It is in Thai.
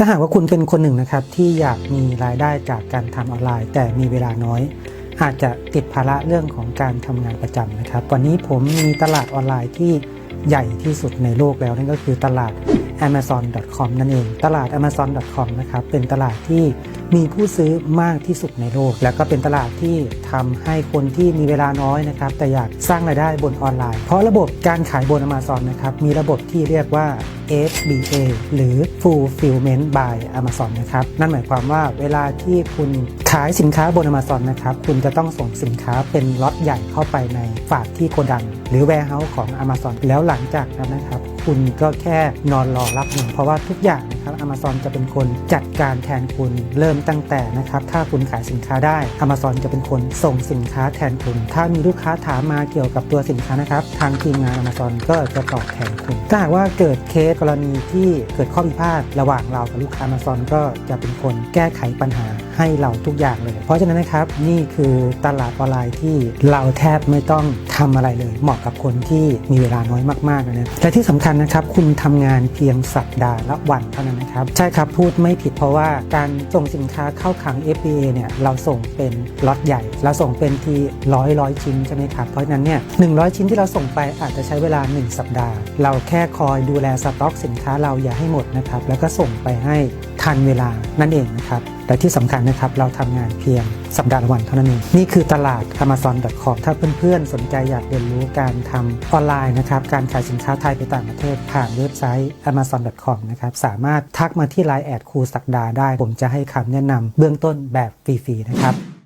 ถ้าหากว่าคุณเป็นคนหนึ่งนะครับที่อยากมีรายได้จากการทำออนไลน์ แต่มีเวลาน้อย อาจจะติดภาระเรื่องของการทำงานประจำนะครับ วันนี้ผมมีตลาดออนไลน์ที่ใหญ่ที่สุดในโลกแล้วนั่นก็คือตลาด amazon.com นั่นเอง ตลาด amazon.com นะครับ เป็นตลาดที่มีผู้ซื้อมากที่สุดในโลก แล้วก็เป็นตลาดที่ทำให้คนที่มีเวลาน้อยนะครับ แต่อยากสร้างรายได้บนออนไลน์ เพราะระบบการขายบน Amazon นะครับ มีระบบที่เรียกว่า FBA หรือ Fulfillment by Amazon นะครับ นั่นหมายความว่าเวลาที่คุณขายสินค้าบน Amazon นะครับ คุณจะต้องส่งสินค้าเป็นล็อตใหญ่เข้าไปในฝากที่โกดัง หรือ warehouse ของ Amazon แล้วหลังจากนั้นนะครับ คุณก็แค่นอนรอรับเงินเพราะว่าทุกอย่างนะครับ Amazon จะเป็นคนจัดการแทนคุณเริ่มตั้งแต่นะครับ ถ้าคุณขายสินค้าได้ Amazon จะเป็นคนส่งสินค้าแทนคุณ ถ้ามีลูกค้าถามมาเกี่ยวกับตัวสินค้านะครับ ทางทีมงาน Amazon ก็จะตอบแทนคุณ ถ้าหากว่าเกิดเคสกรณีที่เกิดข้อพิพาทระหว่างเรากับลูกค้า Amazon ก็จะเป็นคนแก้ไขปัญหา ให้เราทุกอย่างเลย เพราะฉะนั้นนะครับนี่คือตลาดออนไลน์ที่เราแทบไม่ต้องทำอะไรเลย เหมาะกับคนที่มีเวลาน้อยมากๆนะและที่สำคัญนะครับคุณทำงานเพียงสัปดาห์ละวันเท่านั้นนะครับใช่ครับพูดไม่ผิดเพราะว่าการส่งสินค้าเข้าขัง FBA เนี่ยเราส่งเป็นล็อตใหญ่เราส่งเป็นทีร้อยร้อยชิ้นใช่ไหมครับเพราะฉะนั้นเนี่ยหนึ่งชิ้นที่เราส่งไปอาจจะใช้เวลา 1 สัปดาห์ เราแค่คอยดูแลสต็อกสินค้าเราอย่าให้หมดนะครับแล้วก็ส่งไปให้ทันเวลานั่นเองนะครับ และที่สำคัญนะครับเราทำงานเพียงสัปดาห์ละวันเท่านั้นเองนี่คือตลาด amazon.com ถ้าเพื่อนๆ สนใจอยากเรียนรู้การทำออนไลน์นะครับการขายสินค้าไทยไปต่างประเทศ ผ่านเว็บไซต์ amazon.com นะครับสามารถทักมาที่ไลน์แอดครูสักดาได้ ผมจะให้คำแนะนำเบื้องต้นแบบฟรีๆนะครับ